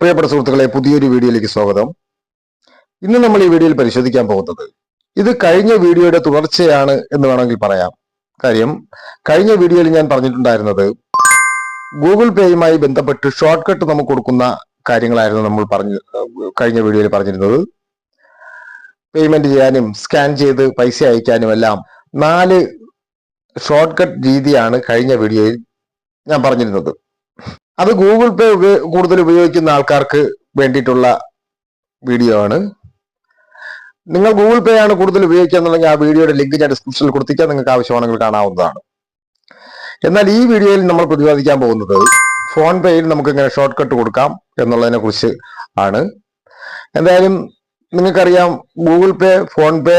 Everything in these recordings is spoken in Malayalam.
പ്രിയപ്പെട്ട സുഹൃത്തുക്കളെ പുതിയൊരു വീഡിയോയിലേക്ക് സ്വാഗതം. ഇന്ന് നമ്മൾ ഈ വീഡിയോയിൽ പരിശോധിക്കാൻ പോകുന്നത് ഇത് കഴിഞ്ഞ വീഡിയോയുടെ തുടർച്ചയാണ് എന്ന് വേണമെങ്കിൽ പറയാം. കാര്യം കഴിഞ്ഞ വീഡിയോയിൽ ഞാൻ പറഞ്ഞിട്ടുണ്ടായിരുന്നത് ഗൂഗിൾ പേയുമായി ബന്ധപ്പെട്ട് ഷോർട്ട് കട്ട് നമുക്ക് കൊടുക്കുന്ന കാര്യങ്ങളായിരുന്നു നമ്മൾ പറഞ്ഞു കഴിഞ്ഞ വീഡിയോയിൽ പറഞ്ഞിരുന്നത്. പേയ്മെന്റ് ചെയ്യാനും സ്കാൻ ചെയ്ത് പൈസ അയക്കാനും എല്ലാം നാല് ഷോർട്ട് കട്ട് രീതിയാണ് കഴിഞ്ഞ വീഡിയോയിൽ ഞാൻ പറഞ്ഞിരുന്നത്. അത് ഗൂഗിൾ പേ കൂടുതൽ ഉപയോഗിക്കുന്ന ആൾക്കാർക്ക് വേണ്ടിയിട്ടുള്ള വീഡിയോ ആണ്. നിങ്ങൾ ഗൂഗിൾ പേ ആണ് കൂടുതൽ ഉപയോഗിക്കുകയെന്നുണ്ടെങ്കിൽ ആ വീഡിയോയുടെ ലിങ്ക് ഞാൻ ഡിസ്ക്രിപ്ഷനിൽ കൊടുത്തിക്കാൻ നിങ്ങൾക്ക് ആവശ്യമാണെങ്കിൽ കാണാവുന്നതാണ്. എന്നാൽ ഈ വീഡിയോയിൽ നമ്മൾ പ്രതിപാദിക്കാൻ പോകുന്നത് ഫോൺ പേയിൽ നമുക്ക് ഇങ്ങനെ ഷോർട്ട് കട്ട് കൊടുക്കാം എന്നുള്ളതിനെ കുറിച്ച് ആണ്. എന്തായാലും നിങ്ങൾക്കറിയാം ഗൂഗിൾ പേ ഫോൺ പേ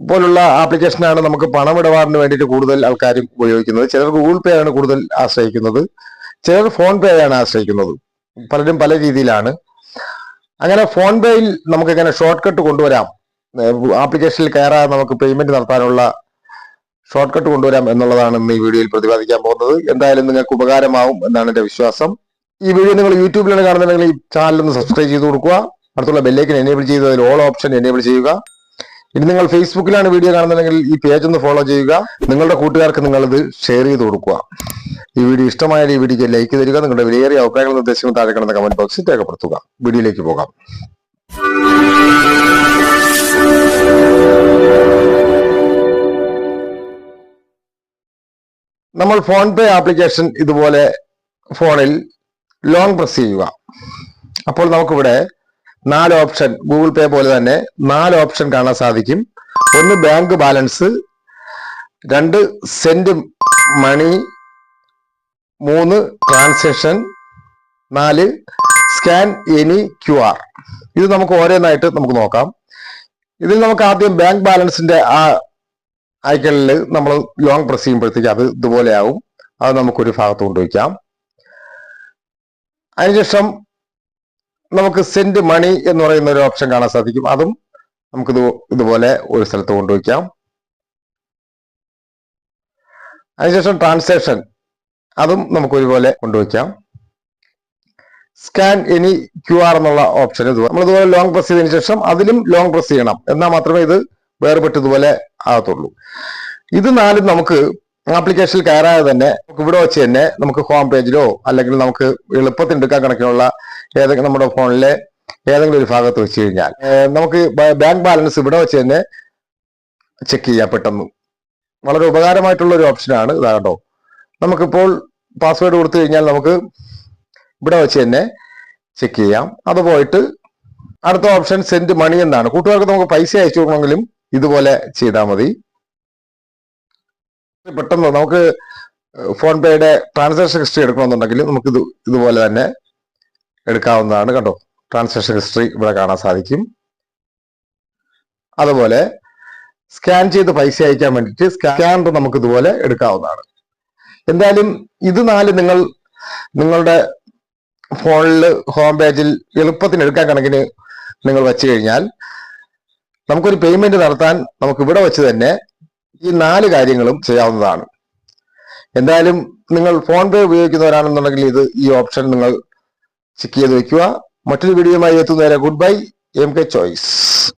പോലുള്ള ആപ്ലിക്കേഷനാണ് നമുക്ക് പണമിടപാടിന് വേണ്ടിയിട്ട് കൂടുതൽ ആൾക്കാരും ഉപയോഗിക്കുന്നത്. ചിലർ ഗൂഗിൾ പേ ആണ് കൂടുതൽ ആശ്രയിക്കുന്നത്. ചിലർ ഫോൺ പേ ആണ് ആശ്രയിക്കുന്നത്. പലരും പല രീതിയിലാണ്. അങ്ങനെ ഫോൺ പേയിൽ നമുക്ക് എങ്ങനെ ഷോർട്ട് കട്ട് കൊണ്ടുവരാം. ആപ്ലിക്കേഷനിൽ കയറാതെ നമുക്ക് പേയ്മെന്റ് നടത്താനുള്ള ഷോർട്ട് കട്ട് കൊണ്ടുവരാം എന്നുള്ളതാണ് ഇന്ന് ഈ വീഡിയോയിൽ പ്രതിപാദിക്കാൻ പോകുന്നത്. എന്തായാലും നിങ്ങൾക്ക് ഉപകാരമാവും എന്നാണ് എന്റെ വിശ്വാസം. ഈ വീഡിയോ നിങ്ങൾ യൂട്യൂബിലാണ് കാണുന്നുണ്ടെങ്കിൽ ഈ ചാനൽ ഒന്ന് സബ്സ്ക്രൈബ് ചെയ്ത് കൊടുക്കുക. അടുത്തുള്ള ബെല്ലേക്കിന് എനേബിൾ ചെയ്ത് അതിൽ ഓൾ ഓപ്ഷൻ എനേബിൾ ചെയ്യുക. ഇനി നിങ്ങൾ ഫേസ്ബുക്കിലാണ് വീഡിയോ കാണുന്നതെങ്കിൽ ഈ പേജ് ഒന്ന് ഫോളോ ചെയ്യുക. നിങ്ങളുടെ കൂട്ടുകാർക്ക് നിങ്ങൾ ഇത് ഷെയർ ചെയ്ത് കൊടുക്കുക. ഈ വീഡിയോ ഇഷ്ടമായാൽ ഈ വീഡിയോക്ക് ലൈക്ക് തരിക. നിങ്ങളുടെ വിലയേറിയ അഭിപ്രായങ്ങൾ നിർദ്ദേശങ്ങൾ താഴെ കിടന്ന കമന്റ് ബോക്സിൽ രേഖപ്പെടുത്തുക. വീഡിയോയിലേക്ക് പോകാം. നമ്മൾ ഫോൺ പേ ആപ്ലിക്കേഷൻ ഇതുപോലെ ഫോണിൽ ലോങ് പ്രസ് ചെയ്യുക. അപ്പോൾ നമുക്കിവിടെ നാല് ഓപ്ഷൻ ഗൂഗിൾ പേ പോലെ തന്നെ നാല് ഓപ്ഷൻ കാണാൻ സാധിക്കും. ഒന്ന് ബാങ്ക് ബാലൻസ് രണ്ട് സെന്റ് മണി മൂന്ന് ട്രാൻസാക്ഷൻ നാല് സ്കാൻ എനി ക്യു ആർ. ഇത് നമുക്ക് ഓരോന്നായിട്ട് നമുക്ക് നോക്കാം. ഇതിൽ നമുക്ക് ആദ്യം ബാങ്ക് ബാലൻസിന്റെ ആ ഐക്കണിൽ നമ്മൾ ലോങ് പ്രസ് ചെയ്യുമ്പോഴത്തേക്ക് അത് ഇതുപോലെ ആവും അത് നമുക്കൊരു ഭാഗത്ത് കൊണ്ടുവയ്ക്കാം. അതിനുശേഷം നമുക്ക് സെൻഡ് മണി എന്ന് പറയുന്ന ഒരു ഓപ്ഷൻ കാണാൻ സാധിക്കും. അതും നമുക്ക് ഇതുപോലെ ഒരു സ്ഥലത്ത് കൊണ്ടുവയ്ക്കാം. അതിനുശേഷം ട്രാൻസാക്ഷൻ. അതും നമുക്ക് ഒരുപോലെ കൊണ്ടുവയ്ക്കാം. സ്കാൻ എനി ക്യു ആർ എന്നുള്ള ഓപ്ഷൻ ഇത് നമ്മൾ ഇതുപോലെ ലോങ് പ്രസ് ചെയ്തതിനു ശേഷം അതിലും ലോങ് പ്രസ് ചെയ്യണം. എന്നാൽ മാത്രമേ ഇത് വേർപെട്ട് ഇതുപോലെ ആകത്തുള്ളൂ. ഇത് നാലും നമുക്ക് ആപ്ലിക്കേഷനിൽ കയറാതെ തന്നെ നമുക്ക് ഇവിടെ വെച്ച് തന്നെ നമുക്ക് ഹോം പേജിലോ അല്ലെങ്കിൽ നമുക്ക് എളുപ്പത്തിൽ എടുക്കാൻ കണക്കിനുള്ള ഏതെങ്കിലും നമ്മുടെ ഫോണിലെ ഏതെങ്കിലും ഒരു ഭാഗത്ത് വെച്ച് കഴിഞ്ഞാൽ നമുക്ക് ബാങ്ക് ബാലൻസ് ഇവിടെ വെച്ച് തന്നെ ചെക്ക് ചെയ്യാം പെട്ടെന്ന്. വളരെ ഉപകാരമായിട്ടുള്ള ഒരു ഓപ്ഷനാണ് ഇതാ കേട്ടോ. നമുക്കിപ്പോൾ പാസ്വേഡ് കൊടുത്തു കഴിഞ്ഞാൽ നമുക്ക് ഇവിടെ വെച്ച് തന്നെ ചെക്ക് ചെയ്യാം. അത് പോയിട്ട് അടുത്ത ഓപ്ഷൻ സെൻഡ് മണി എന്നാണ്. കൂട്ടുകാർക്ക് നമുക്ക് പൈസ അയച്ചു കൊടുക്കണമെങ്കിലും ഇതുപോലെ ചെയ്താൽ മതി. പെട്ടെന്ന് നമുക്ക് ഫോൺ പേയുടെ ട്രാൻസാക്ഷൻ ഹിസ്റ്ററി എടുക്കണമെന്നുണ്ടെങ്കിൽ നമുക്ക് ഇത് ഇതുപോലെ തന്നെ എടുക്കാവുന്നതാണ് കണ്ടോ? ട്രാൻസാക്ഷൻ ഹിസ്റ്ററി ഇവിടെ കാണാൻ സാധിക്കും. അതുപോലെ സ്കാൻ ചെയ്ത് പൈസ അയക്കാൻ വേണ്ടിയിട്ട് സ്കാനർ നമുക്ക് ഇതുപോലെ എടുക്കാവുന്നതാണ്. എന്തായാലും ഇത് നാല് നിങ്ങൾ നിങ്ങളുടെ ഫോണിൽ ഹോം പേജിൽ എളുപ്പത്തിന് എടുക്കാൻ കണക്കിന് നിങ്ങൾ വെച്ച് കഴിഞ്ഞാൽ നമുക്കൊരു പേയ്മെന്റ് നടത്താൻ നമുക്ക് ഇവിടെ വെച്ച് തന്നെ ഈ നാല് കാര്യങ്ങളും ചെയ്യാവുന്നതാണ്. എന്തായാലും നിങ്ങൾ ഫോൺ പേ ഉപയോഗിക്കുന്നവരാണെന്നുണ്ടെങ്കിൽ ഇത് ഈ ഓപ്ഷൻ നിങ്ങൾ ചെക്ക് ചെയ്ത് വെക്കുക മറ്റൊരു വീഡിയോയുമായി എത്തുന്നവരെ good bye M K Choice.